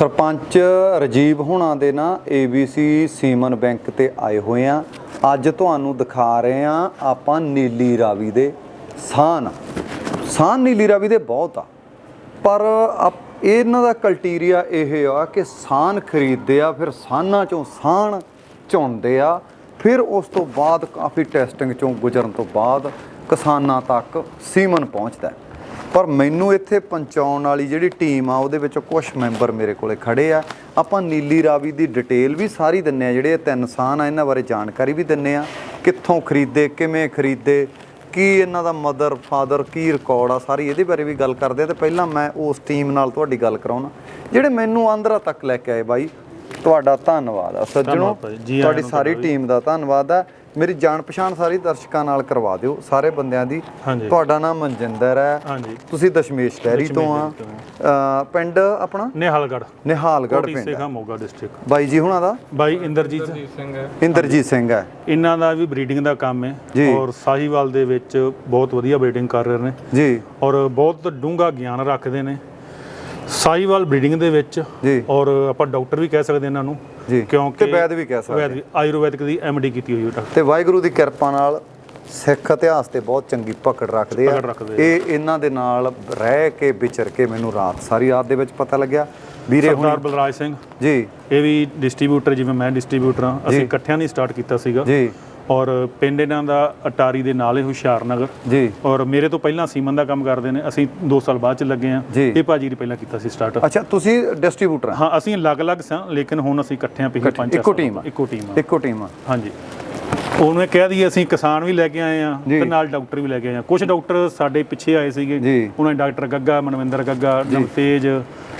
ਸਰਪੰਚ ਰਜੀਵ ਹੁਣਾਂ ਦੇ ਨਾ ABC ਸੀਮਨ ਬੈਂਕ ਤੇ ਆਏ ਹੋਏ ਆ। ਅੱਜ ਤੁਹਾਨੂੰ ਦਿਖਾ ਰਹੇ ਆ ਆਪਾਂ ਨੀਲੀ ਰਾਵੀ ਦੇ ਸਾਨ। ਸਾਨ ਨੀਲੀ ਰਾਵੀ ਦੇ ਬਹੁਤ ਆ। ਪਰ ਆਪ- ਇਹਨਾਂ ਦਾ ਕਲਟੀਰੀਆ ਇਹ ਆ ਕਿ ਸਾਨ ਖਰੀਦਦੇ ਆ, ਫਿਰ ਸਾਨਾਂ ਚੋਂ ਸਾਨ ਚੁਣਦੇ ਆ। ਫਿਰ ਉਸ ਤੋਂ ਬਾਅਦ ਕਾਫੀ ਟੈਸਟਿੰਗ ਚੋਂ ਗੁਜ਼ਰਨ ਤੋਂ ਬਾਅਦ ਕਿਸਾਨਾਂ ਤੱਕ ਸੀਮਨ ਪਹੁੰਚਦਾ ਹੈ। ਪਰ ਮੈਨੂੰ ਇੱਥੇ ਪਹੁੰਚਾਉਣ ਵਾਲੀ ਜਿਹੜੀ ਟੀਮ ਆ, ਉਹਦੇ ਵਿੱਚੋਂ ਕੁਝ ਮੈਂਬਰ ਮੇਰੇ ਕੋਲੇ ਖੜੇ ਆ। ਆਪਾਂ ਨੀਲੀ ਰਾਵੀ ਦੀ ਡਿਟੇਲ ਵੀ ਸਾਰੀ ਦਿੰਨੇ ਆ, ਜਿਹੜੇ ਇਹ ਤਿੰਨ ਸਾਨ ਆ, ਇਹਨਾਂ ਬਾਰੇ ਜਾਣਕਾਰੀ ਵੀ ਦਿੰਨੇ ਆ। ਕਿੱਥੋਂ ਖਰੀਦੇ, ਕਿਵੇਂ ਖਰੀਦੇ, ਕੀ ਇਹਨਾਂ ਦਾ ਮਦਰ, ਫਾਦਰ, ਕੀ ਰਿਕਾਰਡ ਆ, ਸਾਰੀ ਇਹਦੇ ਬਾਰੇ ਵੀ ਗੱਲ ਕਰਦੇ ਆ। ਤੇ ਪਹਿਲਾਂ ਮੈਂ ਉਸ ਟੀਮ ਨਾਲ ਤੁਹਾਡੀ ਗੱਲ ਕਰਾਉਣਾ। ਜਿਹੜੇ ਮੈਨੂੰ ਆਂਧਰਾ ਤੱਕ ਲੈ ਕੇ ਆਏ ਬਾਈ ਤੁਹਾਡਾ ਧੰਨਵਾਦ ਆ। ਸੱਜਣੋ ਤੁਹਾਡੀ ਸਾਰੀ ਟੀਮ ਦਾ ਧੰਨਵਾਦ ਆ। ਮੇਰੀ ਜਾਣ ਪਛਾਣ ਸਾਰੀ ਦਰਸ਼ਕਾਂ ਨਾਲ ਕਰਵਾ ਦਿਓ ਸਾਰੇ ਬੰਦਿਆਂ ਦੀ। ਤੁਹਾਡਾ ਨਾਮ ਮਨਜਿੰਦਰ ਹੈ। ਤੁਸੀਂ ਦਸ਼ਮੇਸ਼ ਡੈਰੀ ਤੋਂ ਆ। ਪਿੰਡ ਆਪਣਾ? ਨਿਹਾਲਗੜ ਨਿਹਾਲਗੜ੍ਹ ਕੋਟੀ ਪਿੰਡ ਸੇਖਾ ਮੋਗਾ ਡਿਸਟ੍ਰਿਕਟ ਬਾਈ ਜੀ ਹੁਣਾਂ ਦਾ? ਬਾਈ ਇੰਦਰਜੀਤ ਇੰਦਰਜੀਤ ਸਿੰਘ ਹੈ। ਇਹਨਾਂ ਦਾ ਵੀ ਬਰੀਡਿੰਗ ਦਾ ਕੰਮ ਜੀ। ਹੈ ਔਰ ਸਾਹੀਵਾਲ ਦੇ ਵਿੱਚ ਬਹੁਤ ਵਧੀਆ ਬਰੀਡਿੰਗ ਕਰ ਰਹੇ ਨੇ। ਜੀ। ਔਰ ਬਹੁਤ ਡੂੰਘਾ ਗਿਆਨ ਰੱਖਦੇ ਨੇ। ਸਾਹੀਵਾਲ ਬਰੀਡਿੰਗ ਦੇ ਵਿੱਚ ਜੀ। ਔਰ ਆਪਾਂ ਡਾਕਟਰ ਵੀ ਕਹਿ ਸਕਦੇ ਇਹਨਾਂ ਨੂੰ ਜੀ। ਕਿਉਂਕਿ ਤੇ ਵੈਦ ਵੀ ਕਹਿ ਸਕਦੇ ਵੈਦ ਵੀ ਆਯੁਰਵੈਦਿਕ ਦੀ ਐਮਡੀ ਕੀਤੀ ਹੋਈ ਹੈ ਡਾਕਟਰ। ਤੇ ਵਾਹਿਗੁਰੂ ਦੀ ਕਿਰਪਾ ਨਾਲ ਸਿੱਖ ਇਤਿਹਾਸ ਤੇ ਬਹੁਤ ਚੰਗੀ ਪਕੜ ਰੱਖਦੇ ਆ। ਪਕੜ ਰੱਖਦੇ ਇਹ ਇਹਨਾਂ ਦੇ ਨਾਲ ਰਹਿ ਕੇ ਵਿਚਰ ਕੇ ਮੈਨੂੰ ਰਾਤ ਸਾਰੀ ਰਾਤ ਦੇ ਵਿੱਚ ਪਤਾ ਲੱਗਿਆ। ਵੀਰੇ ਹੁਣ ਸਰਦਾਰ ਬਲਰਾਜ ਸਿੰਘ। ਜੀ। ਇਹ ਵੀ ਡਿਸਟ੍ਰੀਬਿਊਟਰ ਜਿਵੇਂ ਮੈਂ ਡਿਸਟ੍ਰੀਬਿਊਟਰ ਹਾਂ ਅਸੀਂ ਇਕੱਠਿਆਂ ਨਹੀਂ ਸਟਾਰਟ ਕੀਤਾ ਸੀਗਾ। ਜੀ। ਔਰ ਪਿੰਡ ਇਹਨਾਂ ਦਾ ਅਟਾਰੀ ਦੇ ਨਾਲ ਹੀ ਹੁਸ਼ਿਆਰਨਗਰ ਜੀ। ਔਰ ਮੇਰੇ ਤੋਂ ਪਹਿਲਾਂ ਸੀਮਨ ਦਾ ਕੰਮ ਕਰਦੇ ਨੇ। ਅਸੀਂ 2 ਸਾਲ ਬਾਅਦ ਚ ਲੱਗੇ ਆ ਜੀ। ਇਹ ਭਾਜੀ ਨੇ ਪਹਿਲਾਂ ਕੀਤਾ ਸੀ ਸਟਾਰਟ ਅੱਛਾ ਤੁਸੀਂ ਡਿਸਟ੍ਰੀਬਿਊਟਰ ਹਾਂ ਅਸੀਂ ਅਲੱਗ-ਅਲੱਗ ਸਾਂ ਲੇਕਿਨ ਹੁਣ ਅਸੀਂ ਇਕੱਠੇ ਆ ਪਿਛਲੇ ਪੰਜ ਇੱਕੋ ਟੀਮ ਆ। ਇੱਕੋ ਟੀਮ ਆ। ਇੱਕੋ ਟੀਮ ਆ। ਹਾਂਜੀ। ਉਹਨੂੰ ਕਹਿ ਦਈਏ ਅਸੀਂ ਕਿਸਾਨ ਵੀ ਲੈ ਕੇ ਆਏ ਆ ਜੀ। ਤੇ ਨਾਲ ਡਾਕਟਰ ਵੀ ਲੈ ਕੇ ਆਏ ਆ ਕੁਝ ਡਾਕਟਰ ਸਾਡੇ ਪਿੱਛੇ ਆਏ ਸੀਗੇ। ਜੀ। ਉਹਨਾਂ ਡਾਕਟਰ ਗੱਗਾ ਮਨਵਿੰਦਰ ਗੱਗਾ ਨਵਤੇਜ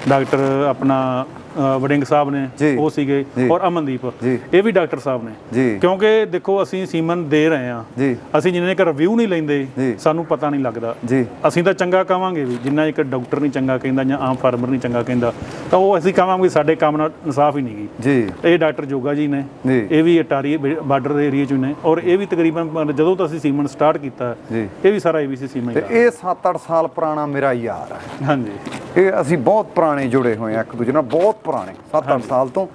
ਡਾਕਟਰ ਆਪਣਾ ਅ, ਵੜਿੰਗ ਸਾਹਿਬ ਨੇ ਜੀ। ਉਹ ਸੀਗੇ ਜੀ। ਔਰ ਅਮਨਦੀਪ। ਜੀ। ਇਹ ਵੀ ਡਾਕਟਰ ਸਾਹਿਬ ਨੇ। ਜੀ। ਕਿਉਂਕਿ ਦੇਖੋ ਅਸੀਂ ਸੀਮਨ ਦੇ ਰਹੇ ਆ ਜੀ। ਅਸੀਂ ਜਿੰਨੇ ਇੱਕ ਰਿਵਿਊ ਨਹੀਂ ਲੈਂਦੇ ਜੀ। ਸਾਨੂੰ ਪਤਾ ਨਹੀਂ ਲੱਗਦਾ। ਜੀ। ਅਸੀਂ ਤਾਂ ਚੰਗਾ ਕਵਾਂਗੇ ਵੀ ਜਿੰਨਾ ਇੱਕ ਡਾਕਟਰ ਨਹੀਂ ਚੰਗਾ ਕਹਿੰਦਾ ਜਾਂ ਆਮ ਫਾਰਮਰ ਨਹੀਂ ਚੰਗਾ ਕਹਿੰਦਾ ਤਾਂ ਉਹ ਅਸੀਂ ਕਵਾਂਗੇ ਸਾਡੇ ਕੰਮ ਨਾਲ ਇਨਸਾਫ ਹੀ ਨਹੀਂ ਜੀ। ਇਹ ਡਾਕਟਰ ਜੋਗਾ ਜੀ ਨੇ। ਜੀ। ਇਹ ਵੀ ਅਟਾਰੀ ਬਾਰਡਰ ਦੇ ਏਰੀਆ ਚ ਨੇ। ਔਰ ਇਹ ਵੀ ਤਕਰੀਬਨ ਜਦੋਂ ਤੋਂ ਅਸੀਂ ਸੀਮਨ ਸਟਾਰਟ ਕੀਤਾ ਜੀ। ਇਹ ਵੀ ਸਾਰਾ ਏਬੀਸੀ ਸੀਮਨ ਤੇ ਹੀ ਇਹ 7-8 ਸਾਲ ਪੁਰਾਣਾ ਮੇਰਾ ਯਾਰ ਹੈ। ਹਾਂਜੀ। ਇਹ ਅਸੀਂ ਬਹੁਤ ਪੁਰਾਣੇ ਜੁੜੇ ਹੋਏ ਆ ਇੱਕ ਦੂਜੇ ਨਾਲ ਬਹੁਤ ਪੁਰਾਣੇ 7-8 ਸਾਲ ਤੋਂ।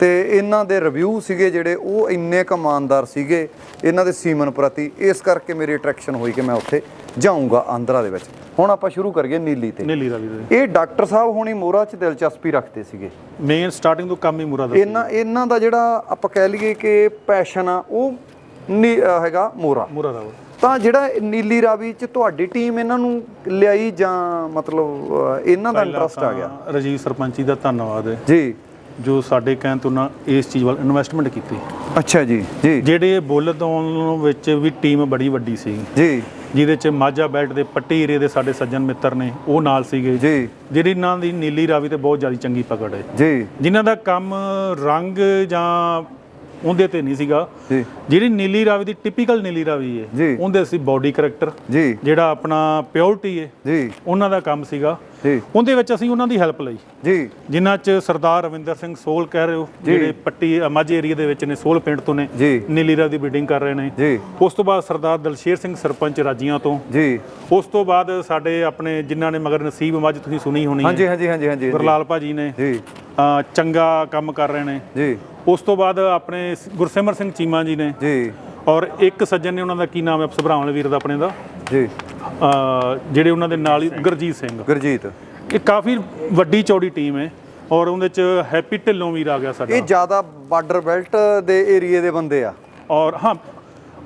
ਤੇ ਇਹਨਾਂ ਦੇ ਰਿਵਿਊ ਸੀਗੇ ਜਿਹੜੇ ਉਹ ਇੰਨੇ ਕੁ ਇਮਾਨਦਾਰ ਸੀਗੇ ਇਹਨਾਂ ਦੇ ਸੀਮਨ ਪ੍ਰਤੀ। ਇਸ ਕਰਕੇ ਮੇਰੀ ਅਟਰੈਕਸ਼ਨ ਹੋਈ ਕਿ ਮੈਂ ਉੱਥੇ ਜਾਊਂਗਾ ਆਂਧਰਾ ਦੇ ਵਿੱਚ। ਹੁਣ ਆਪਾਂ ਸ਼ੁਰੂ ਕਰੀਏ ਨੀਲੀ ਤੇ। ਨੀਲੀ ਰਾਵੀ ਦੇ। ਇਹ ਡਾਕਟਰ ਸਾਹਿਬ ਹੁਣੀ ਮੋਰਾ 'ਚ ਦਿਲਚਸਪੀ ਰੱਖਦੇ ਸੀਗੇ। ਮੇਨ ਸਟਾਰਟਿੰਗ ਤੋਂ ਕੰਮ ਹੀ ਮੁਰਾ ਦਾ ਇਹਨਾਂ ਇਹਨਾਂ ਦਾ ਜਿਹੜਾ ਆਪਾਂ ਕਹਿ ਲਈਏ ਕਿ ਪੈਸ਼ਨ ਆ ਉਹ ਹੈਗਾ ਮੋਰਾ ਮੁਰਾ ਦਾ ਤਾਂ ਜਿਹੜਾ ਨੀਲੀ ਰਾਵੀ 'ਚ ਤੁਹਾਡੀ ਟੀਮ ਇਹਨਾਂ ਨੂੰ ਲਿਆਈ ਜਾਂ ਮਤਲਬ ਇਹਨਾਂ ਦਾ ਇੰਟਰਸਟ ਆ ਗਿਆ? ਰਜੀਵ ਸਰਪੰਚੀ ਦਾ ਧੰਨਵਾਦ ਹੈ। ਜੀ। ਜੋ ਸਾਡੇ ਕਹਿਣ ਤੋਂ ਨਾ ਇਸ ਚੀਜ਼ ਵੱਲ ਇਨਵੈਸਟਮੈਂਟ ਕੀਤੀ। ਅੱਛਾ ਜੀ ਜੀ। ਜਿਹੜੇ ਬੁੱਲ ਤੋਂ ਵਿੱਚ ਵੀ ਟੀਮ ਬੜੀ ਵੱਡੀ ਸੀ। ਜੀ। ਜਿਹਦੇ ਚ ਮਾਝਾ ਬੈਲਟ ਦੇ ਪੱਟੀ ਏਰੀਏ ਦੇ ਸਾਡੇ ਸੱਜਣ ਮਿੱਤਰ ਨੇ ਉਹ ਨਾਲ ਸੀਗੇ। ਜੀ। ਜਿਹੜੀ ਇਹਨਾਂ ਦੀ ਨੀਲੀ ਰਾਵੀ ਤੇ ਬਹੁਤ ਜ਼ਿਆਦਾ ਚੰਗੀ ਪਕੜ ਹੈ। ਜੀ। ਜਿਨ੍ਹਾਂ ਦਾ ਕੰਮ ਰੰਗ ਜਾਂ ਉਹਦੇ ਤੇ ਨਹੀਂ ਸੀਗਾ। ਜੀ। ਜਿਹੜੀ ਨੀਲੀ ਰਾਵੀ ਦੀ ਟਿਪੀਕਲ ਨੀਲੀ ਰਾਵੀ। ਹੈ ਉਹਦੇ ਸੀ ਬਾਡੀ ਕਰੈਕਟਰ ਜੀ। ਜਿਹੜਾ ਆਪਣਾ ਪਿਓਰਿਟੀ ਹੈ ਜੀ। ਉਹਨਾਂ ਦਾ ਕੰਮ ਸੀਗਾ। ਜੀ। ਉਹਦੇ ਵਿੱਚ ਅਸੀਂ ਉਹਨਾਂ ਦੀ ਹੈਲਪ ਲਈ। ਜੀ। ਜਿਨ੍ਹਾਂ ਚ ਸਰਦਾਰ ਰਵਿੰਦਰ ਸਿੰਘ ਸੋਲ ਕਹਿ ਰਹੇ ਹੋ ਜਿਹੜੇ ਪੱਟੀ ਮਾਝੇ ਏਰੀਆ ਦੇ ਵਿੱਚ ਨੇ ਸੋਲ ਪਿੰਡ ਤੋਂ ਨੇ ਨੀਲੀ ਰਾਵੀ ਦੀ ਬਿਲਡਿੰਗ ਕਰ ਰਹੇ ਨੇ। ਜੀ। ਉਸ ਤੋਂ ਬਾਅਦ ਸਰਦਾਰ ਦਲਸ਼ੇਰ ਸਿੰਘ ਸਰਪੰਚ ਰਾਜੀਆਂ ਤੋਂ। ਜੀ। ਉਸ ਤੋਂ ਬਾਅਦ ਸਾਡੇ ਆਪਣੇ ਜਿਨ੍ਹਾਂ ਨੇ ਮਗਰ ਨਸੀਬ ਮੱਝ ਤੁਸੀਂ ਸੁਣੀ ਹੋਣੀ ਹੈ ਹਾਂਜੀ ਹਾਂਜੀ ਹਾਂਜੀ ਹਾਂਜੀ ਗੁਰਲਾਲ ਭਾਜੀ ਨੇ। ਜੀ। ਚੰਗਾ ਕੰਮ ਕਰ ਰਹੇ ਨੇ। ਜੀ। ਉਸ ਤੋਂ ਬਾਅਦ ਆਪਣੇ ਗੁਰਸਿਮਰ ਸਿੰਘ ਚੀਮਾ ਜੀ ਨੇ ਜੀ। ਔਰ ਇੱਕ ਸੱਜਣ ਨੇ ਉਹਨਾਂ ਦਾ ਕੀ ਨਾਮ ਹੈ ਸਭਰਾਵਾਂ ਵੀਰ ਦਾ ਆਪਣੇ ਦਾ? ਜੀ। ਅ, ਜਿਹੜੇ ਉਹਨਾਂ ਦੇ ਨਾਲ ਹੀ ਗੁਰਜੀਤ ਸਿੰਘ। ਗੁਰਜੀਤ। ਇਹ ਕਾਫੀ ਵੱਡੀ ਚੌੜੀ ਟੀਮ ਹੈ ਔਰ ਉਹਦੇ ਚ ਹੈਪੀ ਢਿੱਲੋਂ ਵੀਰ ਆ ਗਿਆ ਸਾਡਾ। ਇਹ ਜ਼ਿਆਦਾ ਬਾਰਡਰ ਬੈਲਟ ਦੇ ਏਰੀਏ ਦੇ ਬੰਦੇ ਆ। ਔਰ ਹਾਂ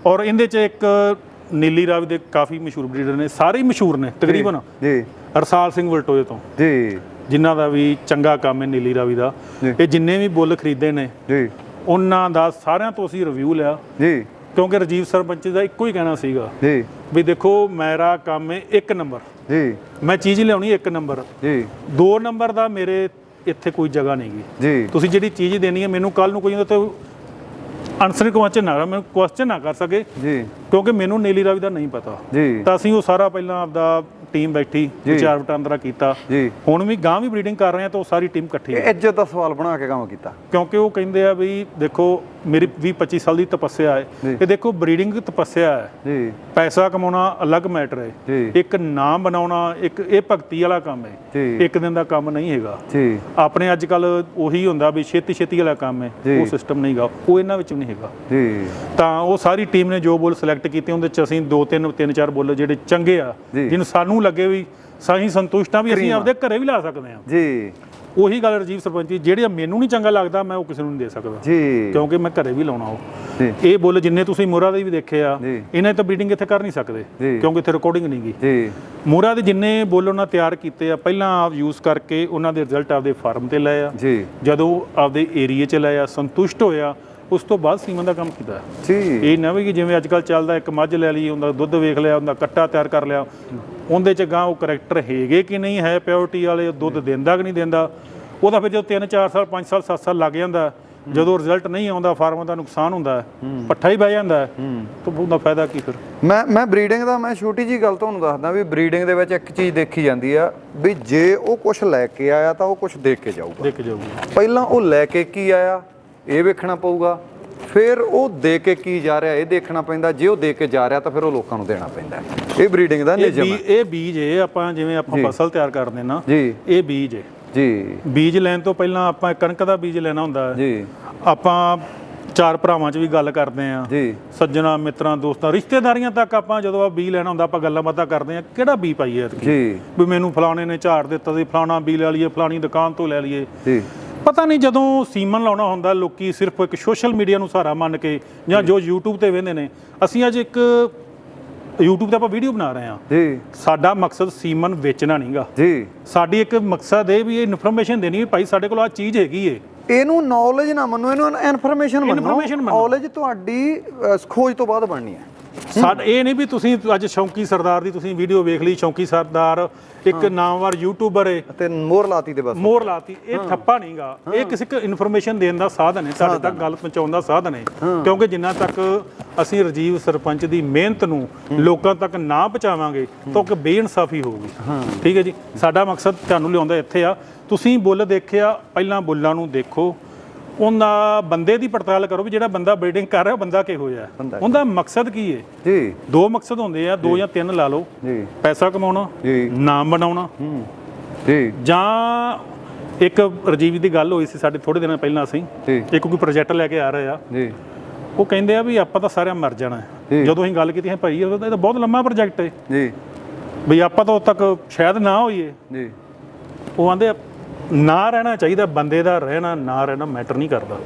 ਔਰ ਇਹਦੇ ਚ ਇੱਕ ਨੀਲੀ ਰਾਵੀ ਦੇ ਕਾਫੀ ਮਸ਼ਹੂਰ ਬਰੀਡਰ ਨੇ ਸਾਰੇ ਹੀ ਮਸ਼ਹੂਰ ਨੇ ਤਕਰੀਬਨ। ਜੀ। ਅਰਸਾਲ ਸਿੰਘ ਵਲਟੋਏ ਤੋਂ। ਜੀ। ਜਿਨ੍ਹਾਂ ਦਾ ਵੀ ਚੰਗਾ ਕੰਮ ਹੈ ਨੀਲੀ ਰਾਵੀ ਦਾ। ਇਹ ਜਿੰਨੇ ਵੀ ਬੁੱਲ ਖਰੀਦੇ ਨੇ ਜੀ। ਉਹਨਾਂ ਦਾ ਸਾਰਿਆਂ ਤੋਂ ਅਸੀਂ ਰਿਵਿਊ ਲਿਆ। ਜੀ। ਕਿਉਂਕਿ ਰਜੀਵ ਸਰਪੰਚ ਦਾ ਇੱਕੋ ਹੀ ਕਹਿਣਾ ਸੀਗਾ ਜੀ। ਵੀ ਦੇਖੋ ਮੇਰਾ ਕੰਮ ਹੈ ਇੱਕ ਨੰਬਰ ਜੀ। ਮੈਂ ਚੀਜ਼ ਲਿਆਉਣੀ ਇੱਕ ਨੰਬਰ ਜੀ। ਦੋ ਨੰਬਰ ਦਾ ਮੇਰੇ ਇੱਥੇ ਕੋਈ ਜਗ੍ਹਾ ਨਹੀਂ ਗੀ। ਜੀ। ਤੁਸੀਂ ਜਿਹੜੀ ਚੀਜ਼ ਦੇਣੀ ਹੈ ਮੈਨੂੰ ਕੱਲ ਨੂੰ ਕੋਈ ਉਹਦੇ ਤੇ ਆਨਸਰ ਕੁਐਸਚਨ ਨਾ ਮੈਨੂੰ ਕੁਐਸਚਨ ਨਾ ਕਰ ਸਕੇ। ਜੀ। ਕਿਉਂਕਿ ਮੈਨੂੰ ਨੀਲੀ ਰਾਵੀ ਦਾ ਨਹੀਂ ਪਤਾ। ਜੀ। ਤਾਂ ਅਸੀਂ ਉਹ ਸਾਰਾ ਪਹਿਲਾਂ ਆਪਦਾ ਟੀਮ ਬੈਠੀ ਵਿਚਾਰ ਵਟਾਂਦਰਾ ਕੀਤਾ। ਹੁਣ ਵੀ ਗਾਂ ਵੀ ਬਰੀਡਿੰਗ ਕਰ ਰਹੇ ਆ ਤਾਂ ਉਹ ਸਾਰੀ ਟੀਮ ਇਕੱਠੀ ਹੈ। ਇੱਜ਼ਤ ਦਾ ਸਵਾਲ ਬਣਾ ਕੇ ਕੰਮ ਕੀਤਾ। ਕਿਉਂਕਿ ਉਹ ਕਹਿੰਦੇ ਆ ਵੀ ਦੇਖੋ ਮੇਰੀ 20 25 ਸਾਲ ਦੀ ਤਪੱਸਿਆ ਹੈ। ਇਹ ਦੇਖੋ ਬਰੀਡਿੰਗ ਤਪੱਸਿਆ ਹੈ। ਜੀ। ਪੈਸਾ ਕਮਾਉਣਾ ਅਲੱਗ ਮੈਟਰ ਹੈ। ਇੱਕ ਨਾਮ ਬਣਾਉਣਾ ਇੱਕ ਇਹ ਭਗਤੀ ਵਾਲਾ ਕੰਮ ਹੈ। ਇੱਕ ਦਿਨ ਦਾ ਕੰਮ ਨਹੀਂ ਹੈਗਾ। ਜੀ। ਆਪਣੇ ਅੱਜ ਕੱਲ ਉਹੀ ਹੁੰਦਾ ਵੀ ਛੇਤੀ ਛੇਤੀ ਵਾਲਾ ਕੰਮ ਹੈ। ਉਹ ਸਿਸਟਮ ਨਹੀਂ ਹੈਗਾ। ਉਹ ਇਹਨਾਂ ਵਿੱਚ ਵੀ ਨਹੀਂ ਹੈਗਾ। ਜੀ। ਤਾਂ ਉਹ ਸਾਰੀ ਟੀਮ ਨੇ ਜੋ ਬੋਲ ਸਿਲੈਕਟ ਕੀਤੇ ਉਹਦੇ ਚ ਅਸੀਂ ਦੋ ਤਿੰਨ ਤਿੰਨ ਚਾਰ ਬੋਲ ਜਿਹੜੇ ਚੰਗੇ ਆ। ਜਿਹਨੂੰ ਸਾਨੂੰ ਲੱਗੇ ਵੀ ਸਾਹੀਂ ਸੰਤੁਸ਼ਟ ਵੀ ਅਸੀਂ ਆਪਦੇ ਘਰੇ ਵੀ ਲਾ ਸਕਦੇ ਹਾਂ। ਜੀ। ਉਹੀ ਗੱਲ ਰਜੀਵ ਸਰਪੰਚ ਜੀ ਜਿਹੜਾ ਮੈਨੂੰ ਨਹੀਂ ਚੰਗਾ ਲੱਗਦਾ ਮੈਂ ਉਹ ਕਿਸੇ ਨੂੰ ਨਹੀਂ ਦੇ ਸਕਦਾ। ਜੀ। ਕਿਉਂਕਿ ਮੈਂ ਘਰੇ ਵੀ ਲਾਉਣਾ ਉਹ। ਇਹ ਬੁੱਲ ਜਿੰਨੇ ਤੁਸੀਂ ਮੋਰਾ ਦੇ ਵੀ ਦੇਖੇ ਆ। ਇਹਨਾਂ ਤਾਂ ਬੀਡਿੰਗ ਇੱਥੇ ਕਰ ਨਹੀਂ ਸਕਦੇ। ਕਿਉਂਕਿ ਇੱਥੇ ਰਿਕਾਰਡਿੰਗ ਨਹੀਂ ਗਈ ਜੀ। ਮੋਰਾ ਦੇ ਜਿੰਨੇ ਬੁੱਲ ਉਹਨਾਂ ਤਿਆਰ ਕੀਤੇ ਆ ਪਹਿਲਾਂ ਆਪ ਯੂਜ਼ ਕਰਕੇ ਉਹਨਾਂ ਦੇ ਰਿਜ਼ਲਟ ਆਪਦੇ ਫਾਰਮ ਤੇ ਲਏ ਆ। ਜੀ। ਜਦੋਂ ਆਪਦੇ ਏਰੀਏ 'ਚ ਲਏ ਆ ਸੰਤੁਸ਼ਟ ਹੋਇਆ ਉਸ ਤੋਂ ਬਾਅਦ ਸੀਮਨ ਦਾ ਕੰਮ ਕੀਤਾ। ਜੀ। ਇਹ ਨਾ ਵੀ ਕਿ ਜਿਵੇਂ ਅੱਜ ਕੱਲ ਚੱਲਦਾ ਇੱਕ ਮੱਝ ਲੈ ਲਈ ਉਹਦਾ ਦੁੱਧ ਵੇਖ ਲਿਆ ਉਹਦਾ ਕੱਟਾ ਤਿਆਰ ਕਰ ਲਿਆ। ਉਹਦੇ ਚ ਗਾਂ ਉਹ ਕਰੈਕਟਰ ਹੈਗੇ ਕਿ ਨਹੀਂ ਹੈ ਪਿਓਰਿਟੀ ਵਾਲੇ ਦੁੱਧ ਦਿੰਦਾ ਕਿ ਨਹੀਂ ਦਿੰਦਾ। ਉਹਦਾ ਫਿਰ ਜਦੋਂ 3 4 ਸਾਲ 5 ਸਾਲ 7 ਸਾਲ ਲੱਗ ਜਾਂਦਾ ਜਦੋਂ ਰਿਜ਼ਲਟ ਨਹੀਂ ਆਉਂਦਾ ਫਾਰਮਾਂ ਦਾ ਨੁਕਸਾਨ ਹੁੰਦਾ ਪੱਠਾ ਹੀ ਬਹਿ ਜਾਂਦਾ। ਤਾਂ ਉਹਦਾ ਫਾਇਦਾ ਕੀ ਫਿਰ? ਮੈਂ ਮੈਂ ਬਰੀਡਿੰਗ ਦਾ ਮੈਂ ਛੋਟੀ ਜੀ ਗੱਲ ਤੁਹਾਨੂੰ ਦੱਸਦਾ ਵੀ ਬਰੀਡਿੰਗ ਦੇ ਵਿੱਚ ਇੱਕ ਚੀਜ਼ ਦੇਖੀ ਜਾਂਦੀ ਆ ਵੀ ਜੇ ਉਹ ਕੁਝ ਲੈ ਕੇ ਆਇਆ ਤਾਂ ਉਹ ਕੁਝ ਦੇ ਕੇ ਜਾਊਗਾ। ਦੇਖ ਜਾਊਗੀ। ਪਹਿਲਾਂ ਉਹ ਲੈ ਕੇ ਕੀ ਆਇਆ? ਇਹ ਵੇਖਣਾ ਪਊਗਾ। ਫਿਰ ਉਹ ਦੇ ਕੇ ਕੀ ਜਾ ਰਿਹਾ ਇਹ ਦੇਖਣਾ ਪੈਂਦਾ। ਜੇ ਉਹ ਦੇ ਕੇ ਜਾ ਰਿਹਾ ਤਾਂ ਫਿਰ ਉਹ ਲੋਕਾਂ ਨੂੰ ਦੇਣਾ ਪੈਂਦਾ ਇਹ ਬਰੀਡਿੰਗ ਦਾ ਇਹ ਨਿਯਮ ਹੈ। ਇਹ ਬੀਜ ਹੈ ਆਪਾਂ ਜਿਵੇਂ ਆਪਾਂ ਫਸਲ ਤਿਆਰ ਕਰਦੇ ਨਾ ਇਹ ਬੀਜ ਹੈ। ਜੀ। ਬੀਜ ਲੈਣ ਤੋਂ ਪਹਿਲਾਂ ਆਪਾਂ ਕਣਕ ਦਾ ਬੀਜ ਲੈਣਾ ਹੁੰਦਾ ਹੈ। ਜੀ। ਆਪਾਂ ਚਾਰ ਭਰਾਵਾਂ 'ਚ ਵੀ ਗੱਲ ਕਰਦੇ ਆਂ ਜੀ। ਸੱਜਣਾ ਮਿੱਤਰਾਂ ਦੋਸਤਾਂ ਰਿਸ਼ਤੇਦਾਰੀਆਂ ਤੱਕ ਆਪਾਂ ਜਦੋਂ ਆ ਬੀ ਲੈਣਾ ਹੁੰਦਾ ਆਪਾਂ ਗੱਲਾਂ ਬਾਤਾਂ ਕਰਦੇ ਆ ਕਿਹੜਾ ਬੀ ਪਾਈਏ ਜੀ। ਵੀ ਮੈਨੂੰ ਫਲਾਣੇ ਨੇ ਝਾੜ ਦਿੱਤਾ ਸੀ ਫਲਾਣਾ ਬੀ ਲੈ ਲਈਏ ਫਲਾਣੀ ਦੁਕਾਨ ਤੋਂ ਲੈ ਲਈਏ। ਜੀ। ਪਤਾ ਨਹੀਂ ਜਦੋਂ ਸੀਮਨ ਲਾਉਣਾ ਹੁੰਦਾ ਲੋਕੀ ਸਿਰਫ ਇੱਕ ਸੋਸ਼ਲ ਮੀਡੀਆ ਨੂੰ ਸਹਾਰਾ ਮੰਨ ਕੇ ਜਾਂ ਜੋ YouTube ਤੇ ਵੇਖਦੇ ਨੇ ਅਸੀਂ ਅੱਜ ਇੱਕ YouTube ਤੇ ਆਪਾਂ ਵੀਡੀਓ ਬਣਾ ਰਹੇ ਹਾਂ। ਜੀ। ਸਾਡਾ ਮਕਸਦ ਸੀਮਨ ਵੇਚਣਾ ਨਹੀਂਗਾ। ਜੀ। ਸਾਡੀ ਇੱਕ ਮਕਸਦ ਇਹ ਵੀ ਇਹ ਇਨਫੋਰਮੇਸ਼ਨ ਦੇਣੀ ਵੀ ਭਾਈ ਸਾਡੇ ਕੋਲ ਆ ਚੀਜ਼ ਹੈਗੀ ਏ। ਇਹਨੂੰ ਨੌਲੇਜ ਨਾ ਮੰਨੋ ਇਹਨੂੰ ਇਨਫੋਰਮੇਸ਼ਨ ਮੰਨੋ। Information ਮੰਨੋ। ਨੌਲੇਜ ਤੁਹਾਡੀ ਅ, ਖੋਜ ਤੋਂ ਬਾਅਦ ਬਣਨੀ ਹੈ। ਸਾਡ ਇਹ ਨਹੀਂ ਵੀ ਤੁਸੀਂ ਅੱਜ ਸ਼ੌਂਕੀ ਸਰਦਾਰ ਦੀ ਤੁਸੀਂ ਵੀਡੀਓ ਵੇਖ ਲਈ ਸ਼ੌਂਕੀ ਸਰਦਾਰ ਇੱਕ ਨਾਮਵਰ ਯੂਟਿਊਬਰ ਏ। ਤੇ ਮੋਹਰ ਲਾਤੀ ਤੇ ਬਸ। ਮੋਰ ਲਾਤੀ। ਇਹ ਠੱਪਾ ਨਹੀਂਗਾ। ਇਹ ਕਿਸੇ ਇੱਕ ਇਨਫੋਰਮੇਸ਼ਨ ਦੇਣ ਦਾ ਸਾਧਨ ਹੈ ਸਾਡੇ ਤੱਕ ਗੱਲ ਪਹੁੰਚਾਉਣ ਦਾ ਸਾਧਨ ਹੈ। ਕਿਉਂਕਿ ਜਿੰਨਾ ਤੱਕ ਅਸੀਂ ਰਜੀਵ ਸਰਪੰਚ ਦੀ ਮਿਹਨਤ ਨੂੰ ਲੋਕਾਂ ਤੱਕ ਨਾ ਪਹੁੰਚਾਵਾਂਗੇ ਤਾਂ ਕਿ ਬੇਇਨਸਾਫੀ ਹੋਊਗੀ। ਠੀਕ ਹੈ ਜੀ? ਸਾਡਾ ਮਕਸਦ ਤੁਹਾਨੂੰ ਲਿਆਉਂਦਾ ਇੱਥੇ ਆ। ਤੁਸੀਂ ਬੁੱਲ ਦੇਖਿਆ ਪਹਿਲਾਂ ਬੁੱਲਾਂ ਨੂੰ ਦੇਖੋ। ਉਹਦਾ ਬੰਦੇ ਦੀ ਪੜਤਾਲ ਕਰੋ ਵੀ ਜਿਹੜਾ ਬੰਦਾ ਬਰੀਡਿੰਗ ਕਰ ਰਿਹਾ ਉਹ ਬੰਦਾ ਕਿਹੋ ਜਿਹਾ ਹੈ। ਉਹਦਾ ਮਕਸਦ ਕੀ ਹੈ ਜੀ। ਦੋ ਮਕਸਦ ਹੁੰਦੇ ਆ ਦੋ ਜਾਂ। ਤਿੰਨ ਲਾ ਲਓ। ਜੀ। ਪੈਸਾ ਕਮਾਉਣਾ ਜੀ। ਨਾਮ ਬਣਾਉਣਾ। ਹੂੰ। ਜੀ। ਜਾਂ ਇੱਕ ਰਜੀਵ ਦੀ ਗੱਲ ਹੋਈ ਸੀ ਸਾਡੇ ਥੋੜੇ ਦਿਨਾਂ ਪਹਿਲਾਂ ਅਸੀਂ। ਜੀ। ਇੱਕ ਕੋਈ ਪ੍ਰੋਜੈਕਟ ਲੈ ਕੇ ਆ ਰਹੇ ਆ। ਜੀ। ਉਹ ਕਹਿੰਦੇ ਆ ਵੀ ਆਪਾਂ ਤਾਂ ਸਾਰਿਆਂ ਮਰ ਜਾਣਾ ਹੈ। ਜੀ। ਜਦੋਂ ਅਸੀਂ ਗੱਲ ਕੀਤੀ ਹੈ ਭਾਈ ਇਹ ਤਾਂ ਬਹੁਤ ਲੰਮਾ ਪ੍ਰੋਜੈਕਟ ਹੈ ਜੀ। ਵੀ ਆਪਾਂ ਤਾਂ ਉਦੋਂ ਤੱਕ ਸ਼ਾਇਦ ਨਾ ਹੋਈਏ। ਜੀ। ਉਹ ਆਂਦੇ ਨਾ ਰਹਿਣਾ ਚਾਹੀਦਾ ਬੰਦੇ ਦਾ ਰਹਿਣਾ ਨਾ ਰਹਿਣਾ ਮੈਟਰ ਨਹੀਂ ਕਰਦਾ।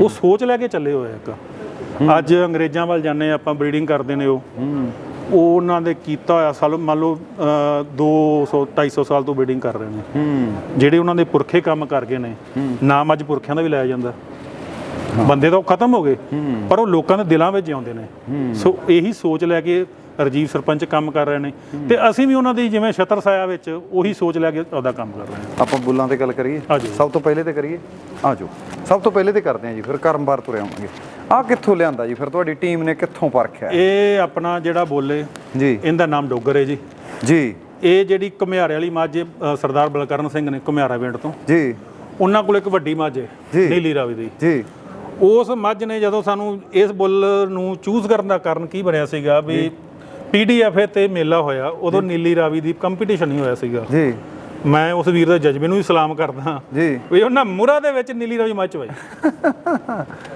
ਉਹ ਸੋਚ ਲੈ ਕੇ ਚੱਲੇ ਹੋਏ ਇੱਕ। ਅੱਜ ਅੰਗਰੇਜ਼ਾਂ ਵੱਲ ਜਾਂਦੇ ਆ, ਆਪਾਂ ਬਰੀਡਿੰਗ ਕਰਦੇ ਨੇ ਉਹ। ਉਹ ਉਹਨਾਂ ਦੇ ਕੀਤਾ ਹੋਇਆ ਸਾਲ ਮੰਨ ਲਓ ਅਹ, 200 250 ਸਾਲ ਤੋਂ ਬਰੀਡਿੰਗ ਕਰ ਰਹੇ ਨੇ। ਜਿਹੜੇ ਉਹਨਾਂ ਦੇ ਪੁਰਖੇ ਕੰਮ ਕਰ ਗਏ ਨੇ ਨਾਮ ਅੱਜ ਪੁਰਖਿਆਂ ਦਾ ਵੀ ਲਾਇਆ ਜਾਂਦਾ। ਬੰਦੇ ਤਾਂ ਉਹ ਖਤਮ ਹੋ ਗਏ। ਪਰ ਉਹ ਲੋਕਾਂ ਦੇ ਦਿਲਾਂ ਵਿੱਚ ਜਿਉਂਦੇ ਨੇ। ਸੋ ਇਹੀ ਸੋਚ ਲੈ ਕੇ ਰਜੀਵ ਸਰਪੰਚ ਕੰਮ ਕਰ ਰਹੇ ਨੇ। ਤੇ ਅਸੀਂ ਵੀ ਉਹਨਾਂ ਦੀ ਜਿਵੇਂ ਛਤਰ ਛਾਇਆ ਵਿੱਚ ਉਹੀ ਸੋਚ ਲੈ ਕੇ ਆਪਦਾ ਕੰਮ ਕਰ ਰਹੇ ਹਾਂ। ਆਪਾਂ ਬੁੱਲਾਂ ਤੇ ਗੱਲ ਕਰੀਏ। ਸਭ ਤੋਂ ਪਹਿਲੇ ਤੇ ਕਰੀਏ? ਆ ਜਾਓ। ਸਭ ਤੋਂ ਪਹਿਲੇ ਤੇ ਕਰਦੇ ਹਾਂ ਜੀ ਫਿਰ ਕਰਮਵਾਰ ਤੁਰੇ ਆਵਾਂਗੇ ਆ ਕਿੱਥੋਂ ਲਿਆਂਦਾ ਜੀ? ਫਿਰ ਤੁਹਾਡੀ ਟੀਮ ਨੇ ਕਿੱਥੋਂ ਪਰਖਿਆ? ਇਹ ਆਪਣਾ ਜਿਹੜਾ ਬੋਲੇ ਜੀ। ਇਹਦਾ ਨਾਮ ਡੋਗਰ ਹੈ ਜੀ। ਜੀ। ਇਹ ਜਿਹੜੀ ਘੁਮਿਆਰੇ ਵਾਲੀ ਮੱਝ ਸਰਦਾਰ ਬਲਕਰਨ ਸਿੰਘ ਨੇ ਘੁਮਿਆਰਾ ਪਿੰਡ ਤੋਂ। ਜੀ। ਉਹਨਾਂ ਕੋਲ ਇੱਕ ਵੱਡੀ ਮੱਝ ਹੈ। ਨੀਲੀ ਰਾਵੀ ਦੀ। ਜੀ। ਉਸ ਮੱਝ ਨੇ ਜਦੋਂ ਸਾਨੂੰ ਇਸ ਬੁੱਲ ਨੂੰ ਚੂਜ਼ ਕਰਨ ਦਾ ਕਾਰਨ ਕੀ ਬਣਿਆ ਸੀਗਾ ਵੀ ਪੀਡੀਐਫ ਤੇ ਮੇਲਾ ਹੋਇਆ ਉਦੋਂ ਨੀਲੀ ਰਾਵੀ ਦੀ ਕੰਪੀਟੀਸ਼ਨ ਹੀ ਹੋਇਆ ਸੀਗਾ। ਜੀ। ਮੈਂ ਉਸ ਵੀਰ ਦਾ ਜਜ਼ਬੇ ਨੂੰ ਵੀ ਸਲਾਮ ਕਰਦਾ ਜੀ। ਵੀ ਉਹਨਾਂ ਮੁਰਾ ਦੇ ਵਿੱਚ ਨੀਲੀ ਰਾਵੀ ਮੱਝ ਹੋਈ